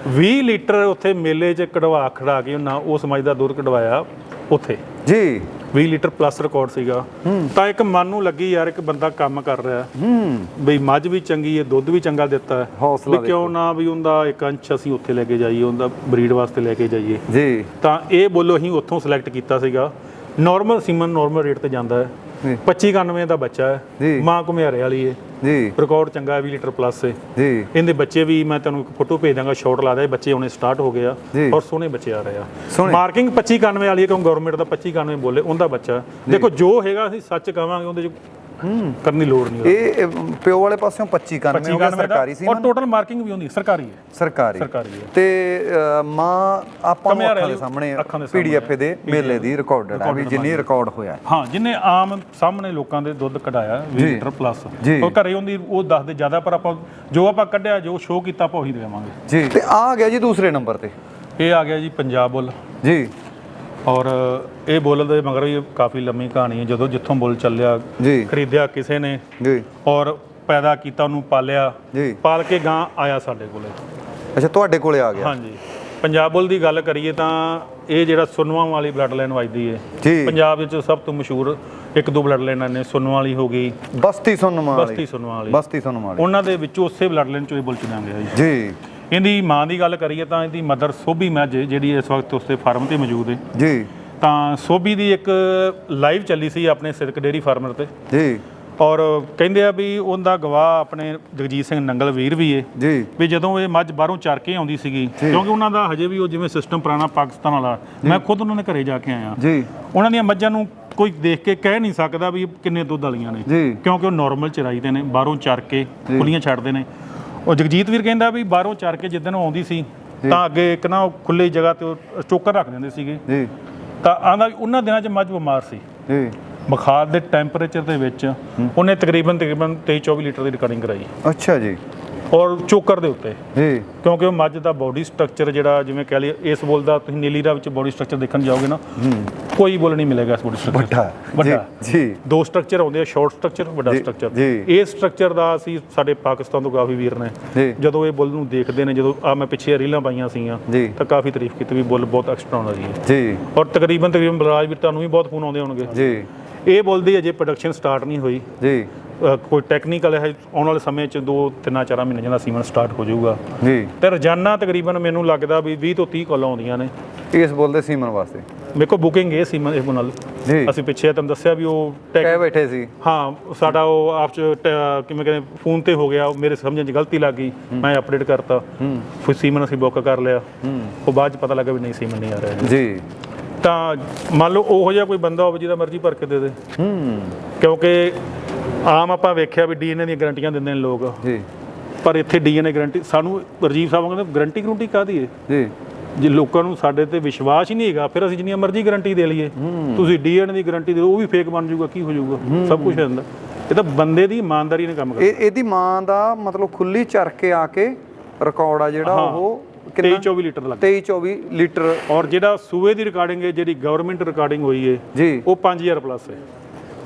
20 ਲੀਟਰ ਉੱਥੇ ਮੇਲੇ 'ਚ ਕਢਵਾ ਖੜਾ ਕੇ ਉਹਨਾਂ ਉਸ ਮੱਝ ਦਾ ਦੁੱਧ ਕਢਵਾਇਆ ਉੱਥੇ। ਜੀ। 20 ਲੀਟਰ ਪਲੱਸ ਰਿਕਾਰਡ ਸੀਗਾ। ਤਾਂ ਇੱਕ ਮਨ ਨੂੰ ਲੱਗੀ ਯਾਰ ਇੱਕ ਬੰਦਾ ਕੰਮ ਕਰ ਰਿਹਾ। ਹੂੰ। ਬਈ ਮੱਝ ਵੀ ਚੰਗੀ ਹੈ ਦੁੱਧ ਵੀ ਚੰਗਾ ਦਿੱਤਾ ਹੈ। ਹੌਸਲਾ ਵੀ ਕਿਉਂ ਨਾ ਵੀ ਉਹਦਾ ਇੱਕ ਅੰਸ਼ ਅਸੀਂ ਉੱਥੇ ਲੈ ਕੇ ਜਾਈਏ ਉਹਦਾ ਬਰੀਡ ਵਾਸਤੇ ਲੈ ਕੇ ਜਾਈਏ। ਜੀ। ਤਾਂ ਇਹ ਬੋਲੋ ਅਸੀਂ ਉੱਥੋਂ ਸਿਲੈਕਟ ਕੀਤਾ ਸੀਗਾ। ਨਾਰਮਲ ਸੀਮਨ ਨਾਰਮਲ ਰੇਟ ਤੇ ਜਾਂਦਾ ਹੈ। ਜੀ। 2591 ਦਾ ਬੱਚਾ ਹੈ। ਮਾਂ ਘੁਮਿਆਰੇ ਵਾਲੀ ਹੈ। ਜੀ ਰਿਕਾਰਡ ਚੰਗਾ ਹੈ 20 ਲੀਟਰ ਪਲੱਸ ਹੈ ਜੀ ਇਹਦੇ ਬੱਚੇ ਵੀ ਮੈਂ ਤੁਹਾਨੂੰ ਇੱਕ ਫੋਟੋ ਭੇਜ ਦਾਂਗਾ ਸ਼ਾਰਟ ਲਾ ਦੇ ਬੱਚੇ ਆਉਣੇ ਸਟਾਰਟ ਹੋ ਗਏ ਆ ਜੀ। ਔਰ ਸੋਹਣੇ ਬੱਚੇ ਆ ਰਹੇ ਆ। ਮਾਰਕਿੰਗ 2591 ਵਾਲੀ ਹੈ ਕਿਉਂ ਗਵਰਨਮੈਂਟ ਦਾ 2591 ਬੋਲੇ ਉਹਦਾ ਬੱਚਾ। ਦੇਖੋ ਜੋ ਹੈਗਾ ਅਸੀਂ ਸੱਚ ਕਹਾਂਗੇ ਉਹਦੇ ਚ ਕਰਨ ਦੀ ਲੋੜ ਨਹੀਂ ਇਹ ਪਿਓ ਵਾਲੇ ਪਾਸਿਓਂ 25 91 ਹੋ ਗਿਆ ਸਰਕਾਰੀ ਸੀ ਔਰ ਟੋਟਲ ਮਾਰਕਿੰਗ ਵੀ ਹੁੰਦੀ ਸਰਕਾਰੀ ਹੈ। ਸਰਕਾਰੀ। ਸਰਕਾਰੀ ਤੇ ਮਾਂ ਆਪਾਂ ਨੂੰ ਅੱਖਾਂ ਦੇ ਸਾਹਮਣੇ। ਪੀਡੀਐਫ ਦੇ ਮੇਲੇ ਦੀ ਰਿਕਾਰਡਡ ਹੈ ਵੀ ਜਿੰਨੀ ਰਿਕਾਰਡ ਹੋਇਆ ਹੈ। ਜਿਨੇ ਆਮ ਸਾਹਮਣੇ ਲੋਕਾਂ ਦੇ ਦੁੱਧ ਕਢਾਇਆ 20 ਲੀਟਰ ਪਲੱਸ। ਉਹ ਘਰੇ ਹੁੰਦੀ ਉਹ ਦੱਸਦੇ ਜ਼ਿਆਦਾ ਪਰ ਆਪਾਂ ਜੋ ਆਪਾਂ ਕੱਢਿਆ ਜੋ ਸ਼ੋਅ ਕੀਤਾ ਆਪਾਂ ਉਹੀ ਦੇਵਾਂਗੇ। ਜੀ। ਤੇ ਆ ਗਿਆ ਜੀ ਦੂਸਰੇ ਨੰਬਰ ਤੇ। ਇਹ ਆ ਗਿਆ ਜੀ ਪੰਜਾਬ ਬੁੱਲ ਜੀ। ਔਰ ਇਹ ਬੁੱਲ ਦੇ ਮਗਰ ਵੀ ਕਾਫੀ ਲੰਮੀ ਕਹਾਣੀ ਹੈ। ਜਦੋਂ ਜਿੱਥੋਂ ਬੁੱਲ ਚੱਲਿਆ ਜੀ। ਖਰੀਦਿਆ ਕਿਸੇ ਨੇ ਜੀ। ਔਰ ਪੈਦਾ ਕੀਤਾ ਉਹਨੂੰ ਪਾਲਿਆ ਜੀ। ਪਾਲ ਕੇ ਗਾਂ ਆਇਆ ਸਾਡੇ ਕੋਲੇ। ਅੱਛਾ ਤੁਹਾਡੇ ਕੋਲੇ ਆ ਗਿਆ। ਹਾਂਜੀ। ਪੰਜਾਬ ਬੁੱਲ ਦੀ ਗੱਲ ਕਰੀਏ ਤਾਂ ਇਹ ਜਿਹੜਾ ਸੁਨਵਾ ਵਾਲੀ ਬਲੱਡ ਲਾਈਨ ਵੱਜਦੀ ਹੈ ਜੀ। ਪੰਜਾਬ ਵਿੱਚ ਸਭ ਤੋਂ ਮਸ਼ਹੂਰ ਇੱਕ ਦੋ ਬਲੱਡ ਲਾਈਨਾਂ ਨੇ ਸੁਨਵਾ ਵਾਲੀ ਹੋ ਗਈ। ਬਸਤੀ ਸੁਣਨ ਵਾਲੀ। ਬਸਤੀ ਸੁਨਵਾ ਵਾਲੀ। ਬਸਤੀ ਸੁਣਨ ਵਾਲੀ। ਉਹਨਾਂ ਦੇ ਵਿੱਚੋਂ ਉਸੇ ਬਲੱਡ ਲਾਈਨ ਚੋਂ ਇਹ ਬੁੱਲ ਚੁਣਿਆ ਗਿਆ ਜੀ। ਇਹਦੀ ਮਾਂ ਦੀ ਗੱਲ ਕਰੀਏ ਤਾਂ ਇਹਦੀ ਮਦਰ ਸੋਭੀ ਮੱਝ ਜਿਹੜੀ ਇਸ ਵਕਤ ਉਸਦੇ ਫਾਰਮ ਤੇ ਮੌਜੂਦ ਹੈ। ਜੀ। ਤਾਂ ਸੋਭੀ ਦੀ ਇੱਕ ਲਾਈਵ ਚੱਲੀ ਸੀ ਆਪਣੇ ਸਿਰਕ ਡੇਰੀ ਫਾਰਮਰ ਤੇ। ਜੀ। ਔਰ ਕਹਿੰਦੇ ਆ ਵੀ ਉਹਦਾ ਗਵਾਹ ਆਪਣੇ ਜਗਜੀਤ ਸਿੰਘ ਨੰਗਲ ਵੀਰ ਵੀ ਏ। ਜੀ। ਵੀ ਜਦੋਂ ਇਹ ਮੱਝ ਬਾਹਰੋਂ ਚਰ ਕੇ ਆਉਂਦੀ ਸੀਗੀ ਕਿਉਂਕਿ ਉਹਨਾਂ ਦਾ ਹਜੇ ਵੀ ਉਹ ਜਿਵੇਂ ਸਿਸਟਮ ਪੁਰਾਣਾ ਪਾਕਿਸਤਾਨ ਵਾਲਾ ਮੈਂ ਖੁਦ ਉਹਨਾਂ ਦੇ ਘਰੇ ਜਾ ਕੇ ਆਇਆ। ਜੀ। ਉਹਨਾਂ ਦੀਆਂ ਮੱਝਾਂ ਨੂੰ ਕੋਈ ਦੇਖ ਕੇ ਕਹਿ ਨਹੀਂ ਸਕਦਾ ਵੀ ਕਿੰਨੇ ਦੁੱਧ ਵਾਲੀਆਂ ਨੇ। ਜੀ। ਕਿਉਂਕਿ ਉਹ ਨਾਰਮਲ ਚਰਾਈ ਦੇ ਨੇ ਬਾਹਰੋਂ ਚਰ ਕੇ ਖੁੱਲੀਆਂ ਛੱਡਦੇ ਨੇ। ਉਹ ਜਗਜੀਤ ਵੀਰ ਕਹਿੰਦਾ ਵੀ ਬਾਹਰੋਂ ਚਰ ਕੇ ਜਿੱਦਣ ਉਹ ਆਉਂਦੀ ਸੀ ਤਾਂ ਅੱਗੇ ਇੱਕ ਨਾ ਖੁੱਲੇ ਜਗ੍ਹਾ ਤੇ ਉਹ ਚੋਕਰ ਰੱਖ ਦਿੰਦੇ ਸੀਗੇ। ਜੀ। ਤਾਂ ਆਂਦਾ ਉਹਨਾਂ ਦਿਨਾਂ 'ਚ ਮੱਝ ਬਿਮਾਰ ਸੀ। ਜੀ। ਬੁਖਾਰ ਦੇ ਟੈਂਪਰੇਚਰ ਦੇ ਵਿੱਚ ਉਹਨੇ ਤਕਰੀਬਨ ਤਕਰੀਬਨ 23 24 ਲੀਟਰ ਦੀ ਰਿਕਾਰਡਿੰਗ ਕਰਾਈ। ਅੱਛਾ ਜੀ। ਔਰ ਚੋਕਰ ਦੇ ਉੱਤੇ। ਜੀ। ਕਿਉਂਕਿ ਉਹ ਮੱਝ ਦਾ ਬਾਡੀ ਸਟਰਕਚਰ ਜਿਹੜਾ ਜਿਵੇਂ ਕਹਿ ਲਈਏ ਇਸ ਬੋਲ ਦਾ ਤੁਸੀਂ ਨੀਲੀ ਦਾ ਵਿੱਚ ਬਾਡੀ ਸਟਰਕਚਰ ਦੇਖਣ ਜਾਓਗੇ ਨਾ ਕੋਈ ਬੋਲ ਨਹੀਂ ਮਿਲੇਗਾ ਇਸ ਬਾਡੀ ਸਟਰਕਚਰ ਵੱਡਾ। ਵੱਡਾ ਜੀ ਜੀ। ਦੋ ਸਟਰਕਚਰ ਆਉਂਦੇ ਆ ਸ਼ਾਰਟ ਸਟਰਕਚਰ ਵੱਡਾ ਜੀ, ਸਟਰਕਚਰ ਜੀ। ਇਸ ਸਟਰਕਚਰ ਦਾ ਅਸੀਂ ਸਾਡੇ ਪਾਕਿਸਤਾਨ ਤੋਂ ਕਾਫੀ ਵੀਰ ਨੇ ਜੀ। ਜਦੋਂ ਇਹ ਬੁੱਲ ਨੂੰ ਦੇਖਦੇ ਨੇ ਜਦੋਂ ਆ ਮੈਂ ਪਿੱਛੇ ਰੀਲਾਂ ਪਾਈਆਂ ਸੀਗੀਆਂ ਜੀ। ਤਾਂ ਕਾਫੀ ਤਾਰੀਫ ਕੀਤੀ ਵੀ ਬੁੱਲ ਬਹੁਤ ਐਕਸਟਰਾordinary ਹੈ ਜੀ। ਔਰ ਤਕਰੀਬਨ ਤਕਰੀਬਨ ਬਲਰਾਜ ਵੀਰ ਤੁਹਾਨੂੰ ਵੀ ਬਹੁਤ ਫੋਨ ਆਉਂਦੇ ਹੋਣਗੇ। ਜੀ। ਇਹ ਬੁੱਲ ਦੀ ਅਜੇ ਪ੍ਰੋਡਕਸ਼ਨ ਸਟਾਰਟ ਨਹੀਂ ਹੋਈ। ਜੀ। ਅ, ਕੋਈ ਟੈਕਨੀਕਲ ਹੈ ਆਉਣ ਵਾਲੇ ਸਮੇਂ 'ਚ ਦੋ ਤਿੰਨਾਂ ਚਾਰਾਂ ਮਹੀਨਿਆਂ ਦਾ ਸੀਮਨ ਸਟਾਰਟ ਹੋ ਜਾਊਗਾ। ਜੀ। ਤੇ ਰੋਜ਼ਾਨਾ ਤਕਰੀਬਨ ਮੈਨੂੰ ਲੱਗਦਾ ਵੀ 20 ਤੋਂ 30 ਕਾਲਾਂ ਆਉਂਦੀਆਂ ਨੇ। ਇਸ ਬੋਲਦੇ ਸੀਮਨ ਵਾਸਤੇ। ਮੇਰੇ ਕੋਲ ਬੁਕਿੰਗ ਇਹ ਸੀਮਨ ਇਹ ਨਾਲ। ਜੀ। ਅਸੀਂ ਪਿੱਛੇ ਤੁਹਾਨੂੰ ਦੱਸਿਆ ਵੀ ਉਹ ਟੈਕ ਕਹਿ ਬੈਠੇ ਸੀ। ਹਾਂ ਸਾਡਾ ਉਹ ਆਪ ਚ ਟ- ਕਿਵੇਂ ਕਹਿੰਦੇ ਫੋਨ ਤੇ ਹੋ ਗਿਆ ਉਹ ਮੇਰੇ ਸਮਝਣ 'ਚ ਗਲਤੀ ਲੱਗ ਗਈ। ਮੈਂ ਅਪਡੇਟ ਕਰਤਾ। ਫਿਰ ਸੀਮਨ ਅਸੀਂ ਬੁੱਕ ਕਰ ਲਿਆ। ਉਹ ਬਾਅਦ ਚ ਪਤਾ ਲੱਗਾ ਵੀ ਨਹੀਂ ਸੀਮਨ ਨਹੀਂ ਆ ਰਿਹਾ ਜੀ। ਜੀ। ਤਾਂ ਮੰਨ ਲਓ ਉਹੋ ਜਿਹਾ ਕੋਈ ਬੰਦਾ ਹੋਵੇ ਜਿਹਦਾ ਮਰਜ਼ੀ ਭਰ ਕੇ ਦੇ ਦੇ। ਹੂੰ। ਕਿਉਂਕਿ ਆਮ ਆਪਾਂ ਵੇਖਿਆ ਵੀ ਡੀਐਨਏ ਦੀਆਂ ਗਾਰੰਟੀਆਂ ਦਿੰਦੇ ਨੇ ਲੋਕ। ਜੀ। ਪਰ ਇੱਥੇ ਡੀਐਨਏ ਗਾਰੰਟੀ ਸਾਨੂੰ ਰਜੀਵ ਸਾਹਿਬ ਕਹਿੰਦੇ ਗਾਰੰਟੀ ਗਰੰਟੀ ਕਾਦੀ ਹੈ ਜੀ। ਜੇ ਲੋਕਾਂ ਨੂੰ ਸਾਡੇ ਤੇ ਵਿਸ਼ਵਾਸ ਹੀ ਨਹੀਂ ਹੈਗਾ ਫਿਰ ਅਸੀਂ ਜਿੰਨੀਆਂ ਮਰਜ਼ੀ ਗਾਰੰਟੀ ਦੇ ਲਈਏ। ਤੁਸੀਂ ਡੀਐਨਏ ਦੀ ਗਾਰੰਟੀ ਦੇ ਉਹ ਵੀ ਫੇਕ ਬਣ ਜਾਊਗਾ ਕੀ ਹੋ ਜਾਊਗਾ? ਸਭ ਕੁਝ ਹੋ ਜਾਂਦਾ ਇਹ ਤਾਂ ਬੰਦੇ ਦੀ ਇਮਾਨਦਾਰੀ ਨੇ ਕੰਮ ਇਹ ਇਹਦੀ ਮਾਂ ਦਾ ਮਤਲਬ ਖੁੱਲੀ ਚਰ ਕੇ ਆ ਕੇ ਰਿਕਾਰਡ ਆ ਜਿਹੜਾ ਉਹ 23 24 ਲੀਟਰ ਲੱਗ 23 24 ਲੀਟਰ। ਔਰ ਜਿਹੜਾ ਸੂਏ ਦੀ ਰਿਕਾਰਡਿੰਗ ਹੈ ਜਿਹੜੀ ਗਵਰਨਮੈਂਟ ਰਿਕਾਰਡਿੰਗ ਹੋਈ ਹੈ ਜੀ। ਉਹ 5000 ਪਲੱਸ ਹੈ।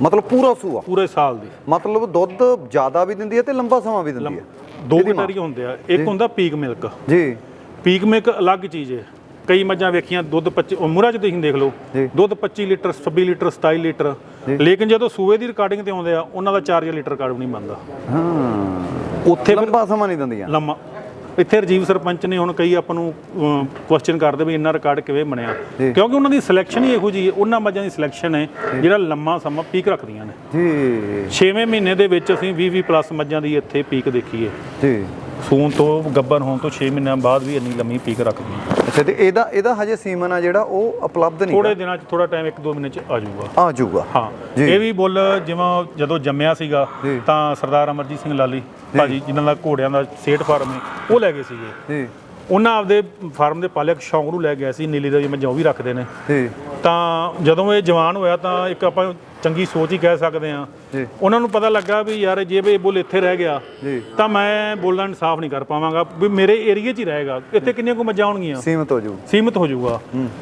ਮਤਲਬ ਪੂਰਾ ਸੂਆ? ਪੂਰੇ ਸਾਲ ਦੀ। ਮਤਲਬ ਦੁੱਧ ਜ਼ਿਆਦਾ ਵੀ ਦਿੰਦੀ ਹੈ ਤੇ ਲੰਬਾ ਸਮਾਂ ਵੀ ਦਿੰਦੀ ਹੈ? ਦੋ ਕਟਾਰੀ ਹੁੰਦੇ ਆ। ਇੱਕ ਹੁੰਦਾ ਪੀਕ ਮਿਲਕ। ਜੀ। ਪੀਕ ਮਿਲਕ ਅਲੱਗ ਚੀਜ਼ ਹੈ। ਕਈ ਮੱਝਾਂ ਵੇਖੀਆਂ ਦੁੱਧ 25 ਉਹ ਮੁਰਾ ਚ ਤੁਸੀਂ ਦੇਖ ਲਓ। ਦੁੱਧ 25 ਲੀਟਰ 26 ਲੀਟਰ 27 ਲੀਟਰ। ਲੇਕਿਨ ਜਦੋਂ ਸੂਏ ਦੀ ਰਿਕਾਰਡਿੰਗ ਤੇ ਆਉਂਦੇ ਆ ਉਹਨਾਂ ਦਾ 4000 ਲੀਟਰ ਰਿਕਾਰਡ ਨਹੀਂ ਬਣਦਾ। ਹਾਂ। ਉੱਥੇ ਲੰਬਾ ਸਮਾਂ ਨਹੀਂ ਦਿੰਦੀਆਂ। ਲੰਮਾ ਇੱਥੇ ਰਜੀਵ ਸਰਪੰਚ ਨੇ ਹੁਣ ਕਈ ਆਪਾਂ ਨੂੰ ਕੁਐਸਚਨ ਕਰਦੇ ਵੀ ਇੰਨਾ ਰਿਕਾਰਡ ਕਿਵੇਂ ਬਣਿਆ। ਕਿਉਂਕਿ ਉਹਨਾਂ ਦੀ ਸਿਲੈਕਸ਼ਨ ਹੀ ਇਹੋ ਜੀ ਹੈ ਉਹਨਾਂ ਮੱਝਾਂ ਦੀ ਸਿਲੈਕਸ਼ਨ ਹੈ ਜਿਹੜਾ ਲੰਮਾ ਸਮਾਂ ਪੀਕ ਰੱਖਦੀਆਂ ਨੇ। ਜੀ। 6ਵੇਂ ਮਹੀਨੇ ਦੇ ਵਿੱਚ ਅਸੀਂ 20 20 ਪਲੱਸ ਮੱਝਾਂ ਦੀ ਇੱਥੇ ਪੀਕ ਦੇਖੀ ਹੈ ਜੀ। ਸੂਨ ਤੋਂ ਗੱਬਰ ਹੋਣ ਤੋਂ 6 ਮਹੀਨਿਆਂ ਬਾਅਦ ਵੀ ਇੰਨੀ ਲੰਮੀ ਪੀਕ ਰੱਖਦੀਆਂ ਅੱਛਾ ਤੇ ਇਹਦਾ ਇਹਦਾ ਹਜੇ ਸੀਮਨ ਆ ਜਿਹੜਾ ਉਹ ਉਪਲਬਧ ਨਹੀਂ ਥੋੜੇ ਦਿਨਾਂ 'ਚ ਥੋੜਾ ਟਾਈਮ 1-2 ਮਹੀਨੇ 'ਚ ਆ ਜਾਊਗਾ। ਆ ਜਾਊਗਾ। ਹਾਂ ਜੀ। ਇਹ ਵੀ ਬੁੱਲ ਜਿਵੇਂ ਜਦੋਂ ਜੰਮਿਆ ਸੀਗਾ ਜੀ। ਤਾਂ ਸਰਦਾਰ ਅਮਰਜੀਤ ਸਿੰਘ ਲਾਲੀ ਭਾਜੀ ਜਿਨ੍ਹਾਂ ਦਾ ਘੋੜਿਆਂ ਦਾ ਸੇਠ ਫਾਰਮ ਹੈ ਉਹ ਲੈ ਗਏ ਸੀਗੇ। ਜੀ। ਉਹਨਾਂ ਆਪਦੇ ਫਾਰਮ ਦੇ ਪਾਲਿਆ ਸ਼ੌਂਕ ਨੂੰ ਲੈ ਗਿਆ ਸੀ ਨੀਲੀ ਦਾ ਜਿਵੇਂ ਉਹ ਵੀ ਰੱਖਦੇ ਨੇ। ਜੀ। ਤਾਂ ਜਦੋਂ ਇਹ ਜਵਾਨ ਹੋਇਆ ਤਾਂ ਇੱਕ ਆਪਾਂ ਚੰਗੀ ਸੋਚ ਹੀ ਕਹਿ ਸਕਦੇ ਆ ਉਹਨਾਂ ਨੂੰ ਪਤਾ ਲੱਗਾ ਵੀ ਯਾਰ ਜੇ ਇਹ ਬੁੱਲ ਇੱਥੇ ਰਹਿ ਗਿਆ ਤਾਂ ਮੈਂ ਬੋਲਣਾ ਇਨਸਾਫ ਨਹੀਂ ਕਰ ਪਾਵਾਂਗਾ। ਵੀ ਮੇਰੇ ਏਰੀਏ 'ਚ ਹੀ ਰਹੇਗਾ ਇੱਥੇ ਕਿੰਨੀਆਂ ਕੁ ਮੱਝਾਂ ਆਉਣਗੀਆਂ ਸੀਮਤ ਹੋ ਜਾਊ। ਸੀਮਤ ਹੋ ਜਾਊਗਾ।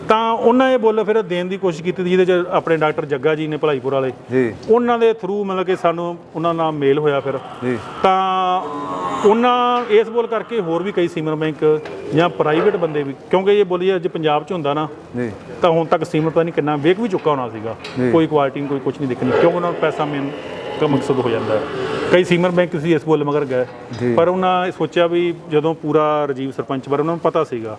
ਤਾਂ ਉਹਨਾਂ ਇਹ ਬੁੱਲ ਫਿਰ ਦੇਣ ਦੀ ਕੋਸ਼ਿਸ਼ ਕੀਤੀ ਜਿਹਦੇ 'ਚ ਆਪਣੇ ਡਾਕਟਰ ਜੱਗਾ ਜੀ ਨੇ ਭਲਾਈਪੁਰ ਵਾਲੇ। ਉਹਨਾਂ ਦੇ ਥਰੂ ਮਤਲਬ ਕਿ ਸਾਨੂੰ ਉਹਨਾਂ ਨਾਲ ਮੇਲ ਹੋਇਆ ਫਿਰ। ਤਾਂ ਉਹਨਾਂ ਇਸ ਬੋਲ ਕਰਕੇ ਹੋਰ ਵੀ ਕਈ ਸੀਮਨ ਬੈਂਕ ਜਾਂ ਪ੍ਰਾਈਵੇਟ ਬੰਦੇ ਵੀ ਕਿਉਂਕਿ ਇਹ ਬੋਲੀ ਅੱਜ ਪੰਜਾਬ 'ਚ ਹੁੰਦਾ ਨਾ ਜੀ। ਤਾਂ ਹੁਣ ਤੱਕ ਸੀਮਨ ਪਤਾ ਨਹੀਂ ਕਿੰਨਾ ਵੇਕ ਵੀ ਚੁੱਕਾ ਹੋਣਾ ਸੀਗਾ। ਕੋਈ ਕੁਆਲਿਟੀ ਨਹੀਂ ਕੋਈ ਕੁਝ ਨਹੀਂ ਦਿਖਣੀ ਕਿਉਂਕਿ ਉਹਨਾਂ ਨੂੰ ਪੈਸਾ ਮੇਨ ਦਾ ਮਕਸਦ ਹੋ ਜਾਂਦਾ ਹੈ। ਕਈ ਸੀਮਨ ਬੈਂਕ ਸੀ ਇਸ ਬੋਲ ਮਗਰ। ਗਏ ਪਰ ਉਹਨਾਂ ਇਹ ਸੋਚਿਆ ਵੀ ਜਦੋਂ ਪੂਰਾ ਰਜੀਵ ਸਰਪੰਚ ਬਾਰੇ ਉਹਨਾਂ ਨੂੰ ਪਤਾ ਸੀਗਾ।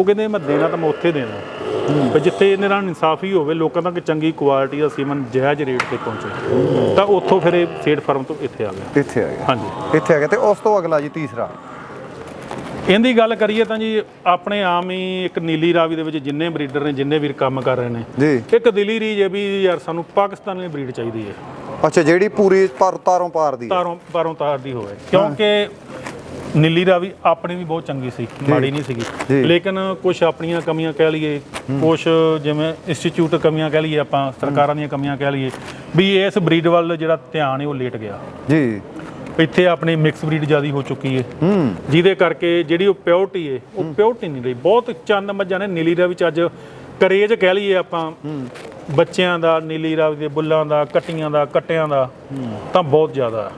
ਉਹ ਕਹਿੰਦੇ ਮੈਂ ਦੇਣਾ ਤਾਂ ਮੈਂ ਉੱਥੇ ਦੇਣਾ। ਪਰ ਜਿੱਥੇ ਇਹਨਾਂ ਨਾਲ ਇਨਸਾਫੀ ਹੋਵੇ ਲੋਕਾਂ ਤੱਕ ਚੰਗੀ ਕੁਆਲਿਟੀ ਦਾ ਸੀਮਨ ਜਾਇਜ਼ ਰੇਟ ਤੇ ਪਹੁੰਚੇ। ਤਾਂ ਉੱਥੋਂ ਫਿਰ ਇਹ ਸੇਡ ਫਾਰਮ ਤੋਂ ਇੱਥੇ ਆ ਗਿਆ। ਇੱਥੇ ਆ ਗਿਆ। ਹਾਂਜੀ। ਇੱਥੇ ਆ ਗਿਆ ਤੇ ਉਸ ਤੋਂ ਅਗਲਾ ਜੀ ਤੀਸਰਾ। ਇਹਦੀ ਗੱਲ ਕਰੀਏ ਤਾਂ ਜੀ ਆਪਣੇ ਆਮ ਹੀ ਇੱਕ ਨੀਲੀ ਰਾਵੀ ਦੇ ਵਿੱਚ ਜਿੰਨੇ ਬਰੀਡਰ ਨੇ ਜਿੰਨੇ ਵੀਰ ਕੰਮ ਕਰ ਰਹੇ ਨੇ ਇੱਕ ਦਿਲੀ ਰੀਜ ਹੈ ਵੀ ਯਾਰ ਸਾਨੂੰ ਪਾਕਿਸਤਾਨੀ ਬਰੀਡ ਚਾਹੀਦੀ ਹੈ। ਅੱਛਾ ਜਿਹੜੀ ਪੂਰੀ ਪਰ ਤਾਰੋਂ ਪਾਰ ਦੀ ਹੈ। ਤਾਰੋਂ ਪਾਰੋਂ ਤਾਰ ਦੀ ਹੋਵੇ। ਕਿਉਂਕਿ ਨੀਲੀ ਰਾਵੀ ਆਪਣੀ ਵੀ ਬਹੁਤ ਚੰਗੀ ਸੀ ਮਾੜੀ ਨਹੀਂ ਜੀ। ਸੀਗੀ ਲੇਕਿਨ ਕੁਝ ਆਪਣੀਆਂ ਕਮੀਆਂ ਕਹਿ ਲਈਏ ਕੁਝ ਜਿਵੇਂ ਇੰਸਟੀਚਿਊਟ ਕਮੀਆਂ ਕਹਿ ਲਈਏ ਆਪਾਂ ਸਰਕਾਰਾਂ ਦੀਆਂ ਕਮੀਆਂ ਕਹਿ ਲਈਏ ਵੀ ਇਸ ਬਰੀਡ ਵੱਲ ਜਿਹੜਾ ਧਿਆਨ ਹੈ ਉਹ ਲੇਟ ਗਿਆ। ਜੀ। ਇੱਥੇ ਆਪਣੀ ਮਿਕਸ ਬਰੀਡ ਜ਼ਿਆਦੀ ਹੋ ਚੁੱਕੀ ਹੈ। ਹੂੰ। ਜਿਹਦੇ ਕਰਕੇ ਜਿਹੜੀ ਉਹ ਪਿਓਰਟੀ ਹੈ ਉਹ ਪਿਓਰਟੀ ਨਹੀਂ ਰਹੀ। ਬਹੁਤ ਚੰਦ ਮੱਝਾਂ ਨੇ ਨੀਲੀ ਰਾਵੀ ਚ ਅੱਜ ਕਰੇਜ ਕਹਿ ਲਈਏ ਆਪਾਂ। ਬੱਚਿਆਂ ਦਾ ਨੀਲੀ ਰਾਵੀ ਦੇ ਬੁੱਲਾਂ ਦਾ ਕੱਟੀਆਂ ਦਾ ਕੱਟਿਆਂ ਦਾ ਤਾਂ ਬਹੁਤ ਜ਼ਿਆਦਾ।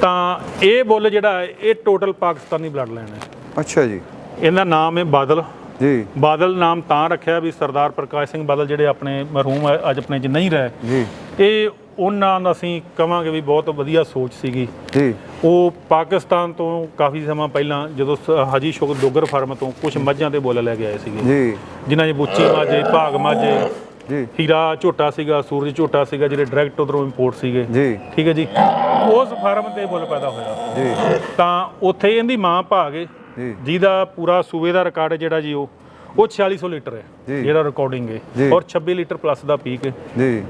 ਤਾਂ ਇਹ ਬੁੱਲ ਜਿਹੜਾ ਹੈ ਇਹ ਟੋਟਲ ਪਾਕਿਸਤਾਨੀ ਬਲੱਡ ਲਾਈਨ ਹੈ। ਅੱਛਾ ਜੀ। ਇਹਦਾ ਨਾਮ ਹੈ ਬਾਦਲ। ਜੀ। ਬਾਦਲ ਨਾਮ ਤਾਂ ਰੱਖਿਆ ਵੀ ਸਰਦਾਰ ਪ੍ਰਕਾਸ਼ ਸਿੰਘ ਬਾਦਲ ਜਿਹੜੇ ਆਪਣੇ ਮਰਹੂਮ ਅੱਜ ਆਪਣੇ ਚ ਨਹੀਂ ਰਹੇ। ਜੀ। ਇਹ ਉਹਨਾਂ ਦਾ ਅਸੀਂ ਕਵਾਂਗੇ ਵੀ ਬਹੁਤ ਵਧੀਆ ਸੋਚ ਸੀਗੀ। ਜੀ। ਉਹ ਪਾਕਿਸਤਾਨ ਤੋਂ ਕਾਫੀ ਸਮਾਂ ਪਹਿਲਾਂ ਜਦੋਂ ਸ- ਹਾਜੀ ਸ਼ੁਕਰ ਡੋਗਰ ਫਾਰਮ ਤੋਂ ਕੁਝ ਮੱਝਾਂ ਦੇ ਬੁੱਲ ਲੈ ਕੇ ਆਏ ਸੀਗੇ। ਜੀ। ਜਿਨ੍ਹਾਂ 'ਚ ਬੁੱਚੀ ਮਾਝੇ ਭਾਗ ਮਾਝੇ ਜੀ। ਹੀਰਾ ਝੋਟਾ ਸੀਗਾ ਸੂਰਜ ਝੋਟਾ ਸੀਗਾ ਜਿਹੜੇ ਡਾਇਰੈਕਟ ਉਧਰੋਂ ਇੰਪੋਰਟ ਸੀਗੇ। ਜੀ। ਠੀਕ ਹੈ ਜੀ? ਉਸ ਫਾਰਮ ਤੇ ਬੁੱਲ ਪੈਦਾ ਹੋਇਆ। ਜੀ। ਤਾਂ ਉੱਥੇ ਇਹਦੀ ਮਾਂ ਭਾਗੇ ਜੀ। ਜਿਹਦਾ ਪੂਰਾ ਸੂਬੇ ਦਾ ਰਿਕਾਰਡ ਜਿਹੜਾ ਜੀ ਉਹ ਉਹ 4600 ਲੀਟਰ ਹੈ। ਜੀ। ਜਿਹੜਾ ਰਿਕਾਰਡਿੰਗ ਜੀ। ਹੈ ਔਰ 26 ਲੀਟਰ ਪਲੱਸ ਦਾ ਪੀਕ ਹੈ ਜੀ।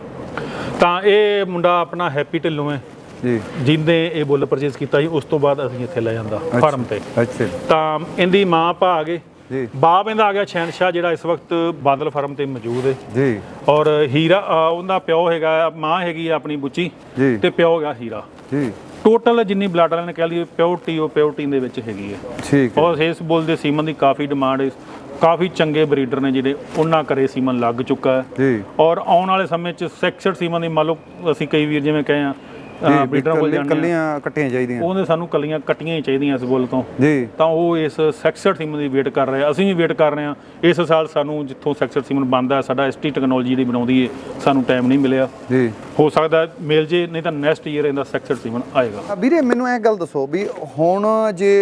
ਤਾਂ ਇਹ ਮੁੰਡਾ ਆਪਣਾ ਹੈਪੀ ਢਿੱਲੋਂ ਹੈ। ਜੀ। ਜਿਹਨੇ ਇਹ ਬੁੱਲ ਪਰਚੇਸ ਕੀਤਾ ਸੀ ਉਸ ਤੋਂ ਬਾਅਦ ਅਸੀਂ ਇੱਥੇ ਲੈ ਜਾਂਦਾ ਫਾਰਮ ਤੇ। ਅੱਛਾ। ਤਾਂ ਇਹਦੀ ਮਾਂ ਭਾ ਆ ਗਏ। ਜੀ। ਬਾਪ ਇਹਦਾ ਆ ਗਿਆ ਸ਼ਹਿਨਸ਼ਾਹ ਜਿਹੜਾ ਇਸ ਵਕਤ ਬਾਦਲ ਫਾਰਮ ਤੇ ਮੌਜੂਦ ਹੈ। ਜੀ। ਔਰ ਹੀਰਾ ਉਹਦਾ ਪਿਓ ਹੈਗਾ ਮਾਂ ਹੈਗੀ ਆਪਣੀ ਬੁੱਚੀ। ਜੀ। ਤੇ ਪਿਓ ਹੈਗਾ ਹੀਰਾ। ਜੀ। ਟੋਟਲ ਜਿੰਨੀ ਬਲੱਡ ਲਾਈਨ ਕਹਿ ਲਈਏ ਪਿਓਰਟੀ ਉਹ ਪਿਓਰਟੀ ਦੇ ਵਿੱਚ ਹੈਗੀ ਹੈ। ਠੀਕ ਹੈ। ਔਰ ਇਸ ਬੁੱਲ ਦੇ ਸੀਮਨ ਦੀ ਕਾਫੀ ਡਿਮਾਂਡ ਹੈ। ਕਾਫੀ ਚੰਗੇ ਬਰੀਡਰ ਨੇ ਜਿਹੜੇ ਉਹਨਾਂ ਕਰੇ ਸੀਮਨ ਲੱਗ ਚੁੱਕਾ ਹੈ। ਜੀ। ਔਰ ਆਉਣ ਵਾਲੇ ਸਮੇਂ 'ਚ ਸੈਕਸਡ ਸੀਮਨ ਦੀ ਮੰਨ ਲਓ ਅਸੀਂ ਕਈ ਵੀਰ ਜਿਵੇਂ ਕਹੇ ਆ ਬਰੀਡਰਾਂ ਕੋਲ ਜਾਂਦੇ ਕੱਲੀਆਂ ਕੱਟੀਆਂ ਚਾਹੀਦੀਆਂ। ਉਹਨੇ ਸਾਨੂੰ ਕੱਲੀਆਂ ਕੱਟੀਆਂ ਹੀ ਚਾਹੀਦੀਆਂ ਇਸ ਬੁੱਲ ਤੋਂ। ਜੀ। ਤਾਂ ਉਹ ਇਸ ਸੈਕਸਡ ਸੀਮਨ ਦੀ ਵੇਟ ਕਰ ਰਹੇ ਅਸੀਂ ਵੀ ਵੇਟ ਕਰ ਰਹੇ ਆ। ਇਸ ਸਾਲ ਸਾਨੂੰ ਜਿੱਥੋਂ ਸੈਕਸਡ ਸੀਮਨ ਬਣਦਾ ਸਾਡਾ ਐਸਟੀ ਟੈਕਨੋਲੋਜੀ ਜਿਹੜੀ ਬਣਾਉਂਦੀ ਏ ਸਾਨੂੰ ਟਾਈਮ ਨਹੀਂ ਮਿਲਿਆ। ਜੀ। ਹੋ ਸਕਦਾ ਮਿਲ ਜੇ ਨਹੀਂ ਤਾਂ ਨੈਕਸਟ ਈਅਰ ਇਹਦਾ ਸੈਕਸਡ ਸੀਮਨ ਆਏਗਾ। ਵੀਰੇ ਮੈਨੂੰ ਇਹ ਗੱਲ ਦੱਸੋ ਵੀ ਹੁਣ ਜੇ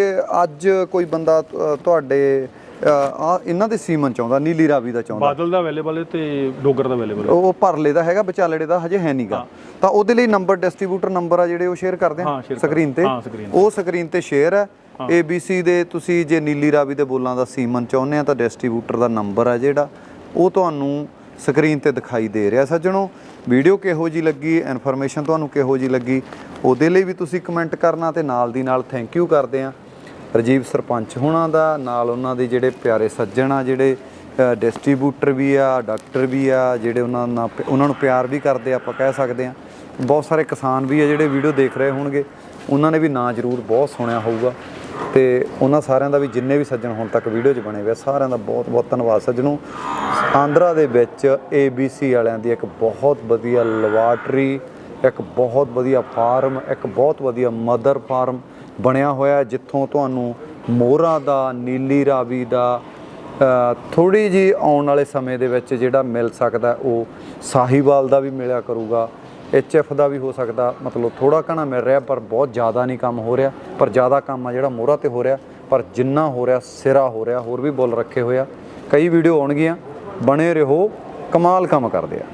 ਅੱਜ ਕੋਈ ਬੰਦਾ ਤੁਹਾਡੇ ਆ ਇਹਨਾਂ ਦੇ ਸੀਮਨ ਚਾਹੁੰਦਾ ਨੀਲੀ ਰਾਵੀ ਦਾ ਚਾਹੁੰਦਾ ਬਾਦਲ ਦਾ ਅਵੇਲੇਬਲ ਹੈ ਤੇ ਡੋਗਰ ਦਾ ਅਵੇਲੇਬਲ ਹੈ। ਉਹ ਭਰਲੇ ਦਾ ਹੈਗਾ ਵਿਚਾਲੜੇ ਦਾ ਹਜੇ ਹੈ ਨਹੀਂਗਾ ਤਾਂ ਉਹਦੇ ਲਈ ਨੰਬਰ ਡਿਸਟ੍ਰੀਬਿਊਟਰ ਨੰਬਰ ਆ ਜਿਹੜੇ ਉਹ ਸ਼ੇਅਰ ਕਰਦੇ ਆ? ਸਕਰੀਨ ਤੇ? ਉਹ ਸਕਰੀਨ ਤੇ ਸ਼ੇਅਰ ਹੈ। ABC ਦੇ ਤੁਸੀਂ ਜੇ ਨੀਲੀ ਰਾਵੀ ਦੇ ਬੋਲਾਂ ਦਾ ਸੀਮਨ ਚਾਹੁੰਦੇ ਆ ਤਾਂ ਡਿਸਟ੍ਰੀਬਿਊਟਰ ਦਾ ਨੰਬਰ ਆ ਜਿਹੜਾ। ਉਹ ਤੁਹਾਨੂੰ ਸਕਰੀਨ ਤੇ ਦਿਖਾਈ ਦੇ ਰਿਹਾ। ਸੱਜਣੋ ਵੀਡੀਓ ਕਿਹੋ ਜੀ ਲੱਗੀ? ਇਨਫੋਰਮੇਸ਼ਨ ਤੁਹਾਨੂੰ ਕਿਹੋ ਜੀ ਲੱਗੀ? ਉਹਦੇ ਲਈ ਵੀ ਤੁਸੀਂ ਕਮੈਂਟ ਕਰਨਾ ਤੇ ਨਾਲ ਦੀ ਨਾਲ ਥੈਂਕ ਯੂ ਕਰਦੇ ਆ। ਰਜੀਵ ਸਰਪੰਚ ਹੋਣਾ ਦਾ ਨਾਲ ਉਹਨਾਂ ਦੇ ਜਿਹੜੇ ਪਿਆਰੇ ਸੱਜਣ ਆ ਜਿਹੜੇ ਡਿਸਟ੍ਰੀਬਿਊਟਰ ਵੀ ਆ ਡਾਕਟਰ ਵੀ ਆ ਜਿਹੜੇ ਉਹਨਾਂ ਨਾਲ ਪ- ਉਹਨਾਂ ਨੂੰ ਪਿਆਰ ਵੀ ਕਰਦੇ ਆਪਾਂ ਕਹਿ ਸਕਦੇ ਆ ਬਹੁਤ ਸਾਰੇ ਕਿਸਾਨ ਵੀ ਆ ਜਿਹੜੇ ਵੀਡੀਓ ਦੇਖ ਰਹੇ ਹੋਣਗੇ। ਉਹਨਾਂ ਨੇ ਵੀ ਨਾਂ ਜ਼ਰੂਰ ਬਹੁਤ ਸੁਣਿਆ ਹੋਊਗਾ। ਤੇ ਉਹਨਾਂ ਸਾਰਿਆਂ ਦਾ ਵੀ ਜਿੰਨੇ ਵੀ ਸੱਜਣ ਹੁਣ ਤੱਕ ਵੀਡੀਓ 'ਚ ਬਣੇ ਹੋਏ ਆ, ਸਾਰਿਆਂ ਦਾ ਬਹੁਤ ਬਹੁਤ ਧੰਨਵਾਦ ਸੱਜਣੋ। ਆਂਧਰਾ ਦੇ ਵਿੱਚ ABC ਵਾਲਿਆਂ ਦੀ ਇੱਕ ਬਹੁਤ ਵਧੀਆ ਲੈਬਾਰਟਰੀ ਇੱਕ ਬਹੁਤ ਵਧੀਆ ਫਾਰਮ ਇੱਕ ਬਹੁਤ ਵਧੀਆ ਮਦਰ ਫਾਰਮ ਬਣਿਆ ਹੋਇਆ ਜਿੱਥੋਂ ਤੁਹਾਨੂੰ ਮੋਹਰਾ ਦਾ, ਨੀਲੀ ਰਾਵੀ ਦਾ ਥੋੜੀ ਜੀ ਆਉਣ ਵਾਲੇ ਸਮੇਂ ਦੇ ਵਿੱਚ ਜਿਹੜਾ ਮਿਲ ਸਕਦਾ ਉਹ ਸਾਹੀਵਾਲ ਦਾ ਵੀ ਮਿਲਿਆ ਕਰੂਗਾ ਐਫ ਦਾ ਵੀ ਹੋ ਸਕਦਾ, ਮਤਲਬ ਥੋੜਾ ਘਣਾ ਮਿਲ ਰਿਹਾ, ਪਰ ਬਹੁਤ ਜ਼ਿਆਦਾ ਨਹੀਂ ਕੰਮ ਹੋ ਰਿਹਾ, ਪਰ ਜ਼ਿਆਦਾ ਕੰਮ ਆ ਜਿਹੜਾ ਮੋਹਰਾ ਤੇ ਹੋ ਰਿਹਾ, ਪਰ ਜਿੰਨਾ ਹੋ ਰਿਹਾ, ਸਿਰਾ ਹੋ ਰਿਹਾ, ਹੋਰ ਵੀ ਬੋਲ ਰੱਖੇ ਹੋਏ ਆ, ਕਈ ਵੀਡੀਓ ਆਉਣਗੀਆਂ, ਬਣੇ ਰਹੋ, ਕਮਾਲ ਕੰਮ ਕਰਦੇ ਆ।